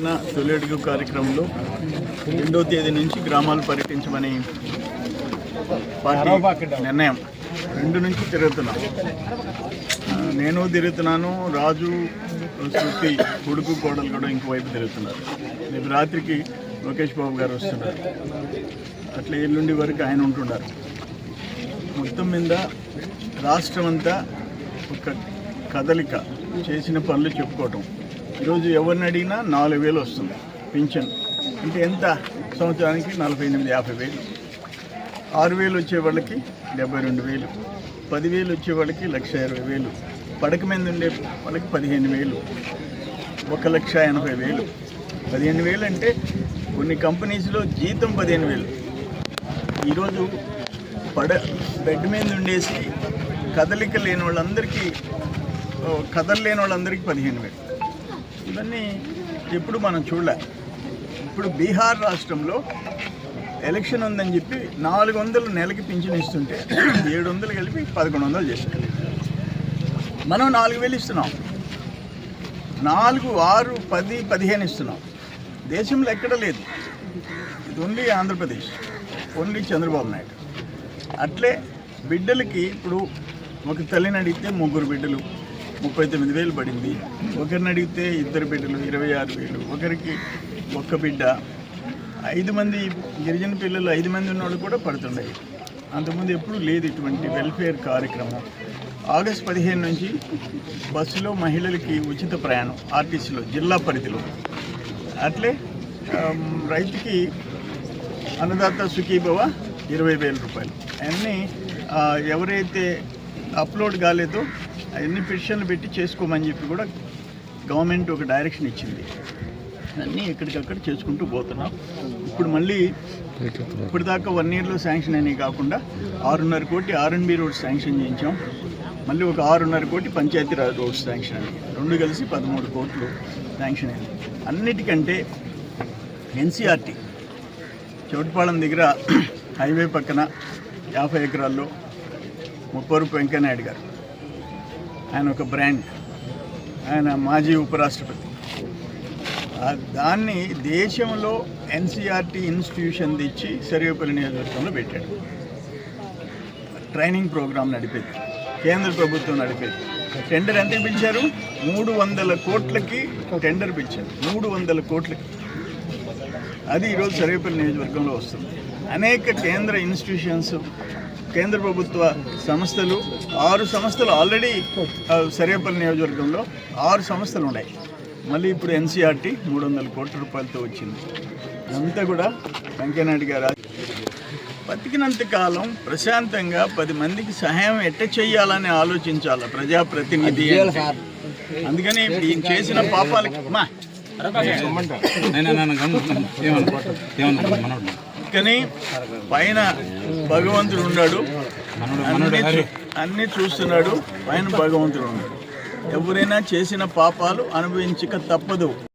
జగనన్న తొలి అడుగు కార్యక్రమంలో రెండో తేదీ నుంచి గ్రామాలు పర్యటించమని పార్టీ నిర్ణయం రెండు నుంచి తిరుగుతున్నాం. నేను తిరుగుతున్నాను రాజు శృతి కొడుకు కోడలు కూడా ఇంకోవైపు తిరుగుతున్నారు. రేపు రాత్రికి లోకేష్ బాబు గారు వస్తున్నారు. అట్లా ఎల్లుండి వరకు ఆయన ఉంటున్నారు. మొత్తం మీద రాష్ట్రం అంతా ఒక కదలిక చేసిన పనులు చెప్పుకోవటం. ఈరోజు ఎవరిని అడిగినా నాలుగు వేలు వస్తుంది పింఛన్. అంటే ఎంత? సంవత్సరానికి నలభై ఎనిమిది యాభై వేలు. ఆరు వేలు వచ్చే వాళ్ళకి డెబ్బై రెండు వేలు. పదివేలు వచ్చే వాళ్ళకి లక్ష ఇరవై వేలు. పడక మీద ఉండే వాళ్ళకి పదిహేను వేలు. ఒక లక్ష ఎనభై వేలు. పదిహేను వేలు అంటే కొన్ని కంపెనీస్లో జీతం పదిహేను వేలు. ఈరోజు పడ బెడ్ మీద ఉండేసి కదలిక లేని వాళ్ళందరికీ కథలు కదలలేని వాళ్ళందరికీ పదిహేను వేలు. ఇవన్నీ ఎప్పుడు మనం చూడలే. ఇప్పుడు బీహార్ రాష్ట్రంలో ఎలక్షన్ ఉందని చెప్పి నాలుగు వందలు నెలకి పింఛన్ ఇస్తుంటే ఏడు వందలు కలిపి పదకొండు వందలు చేశారు. మనం నాలుగు వేలు ఇస్తున్నాం. నాలుగు ఆరు పది పదిహేను ఇస్తున్నాం. దేశంలో ఎక్కడ లేదు. ఇది ఓన్లీ ఆంధ్రప్రదేశ్. ఓన్లీ చంద్రబాబు నాయుడు. అట్లే బిడ్డలకి ఇప్పుడు ఒక తల్లిని అడిగితే ముగ్గురు బిడ్డలు ముప్పై తొమ్మిది వేలు పడింది. ఒకరిని అడిగితే ఇద్దరు బిడ్డలు ఇరవై ఆరు వేలు. ఒకరికి ఒక్క బిడ్డ. ఐదు మంది గిరిజన పిల్లలు ఐదు మంది ఉన్నవాళ్ళు కూడా పడుతున్నాయి అంతకుముందు ఎప్పుడూ లేదు ఇటువంటి వెల్ఫేర్ కార్యక్రమం. ఆగస్ట్ పదిహేను నుంచి బస్సులో మహిళలకి ఉచిత ప్రయాణం ఆర్టీసీలో జిల్లా పరిధిలో. అట్లే రైతుకి అన్నదాత సుఖీభవ ఇరవై వేల రూపాయలు. అవన్నీ ఎవరైతే అప్లోడ్ కాలేదో అవన్నీ పిటిషన్లు పెట్టి చేసుకోమని చెప్పి కూడా గవర్నమెంట్ ఒక డైరెక్షన్ ఇచ్చింది. అన్నీ ఎక్కడికక్కడ చేసుకుంటూ పోతున్నాం. ఇప్పుడు మళ్ళీ ఇప్పటిదాకా వన్ ఇయర్లో శాంక్షన్ అయినాయి కాకుండా ఆరున్నర కోటి ఆర్ఎన్బి రోడ్ శాంక్షన్ చేయించాం. మళ్ళీ ఒక ఆరున్నర కోటి పంచాయతీరాజ్ రోడ్ శాంక్షన్ అయింది రెండు కలిసి పదమూడు కోట్లు శాంక్షన్ అయింది అన్నిటికంటే ఎన్సీఆర్టీ చౌటపాళెం దగ్గర హైవే పక్కన యాభై ఎకరాల్లో ముప్పవరపు వెంకయ్యనాయుడు గారు ఆయన ఒక బ్రాండ్. ఆయన మాజీ ఉపరాష్ట్రపతి. దాన్ని దేశంలో ఎన్సీఆర్టీ ఇన్స్టిట్యూషన్ తెచ్చి సర్వేపల్లి నియోజకవర్గంలో పెట్టాడు. ట్రైనింగ్ ప్రోగ్రాం నడిపేది. కేంద్ర ప్రభుత్వం నడిపేది. టెండర్ ఎంత పిలిచారు? మూడు వందల కోట్లకి టెండర్ పిలిచారు. మూడు వందల కోట్లకి. అది ఈరోజు సర్వేపల్లి నియోజకవర్గంలో వస్తుంది. అనేక కేంద్ర ఇన్స్టిట్యూషన్స్ కేంద్ర ప్రభుత్వ సంస్థలు ఆరు సంస్థలు ఆల్రెడీ ఆ, సర్వేపల్లి నియోజకవర్గంలో ఆరు సంస్థలు ఉన్నాయి. మళ్ళీ ఇప్పుడు ఎన్సీఆర్టీ మూడు వందల కోట్ల రూపాయలతో వచ్చింది. ఇదంతా కూడా వెంకయ్యనాయుడు గారు బతికినంత కాలం ప్రశాంతంగా పది మందికి సహాయం ఎట్ట చేయాలని ఆలోచించాలి ప్రజాప్రతినిధి అంటే. అందుకని ఇప్పుడు ఈయన చేసిన పాపాలకి మా కానీ పైన భగవంతుడు ఉన్నాడు. అన్ని చూస్తున్నాడు. పైన భగవంతుడు ఉన్నాడు. ఎవరైనా చేసిన పాపాలు అనుభవించక తప్పదు.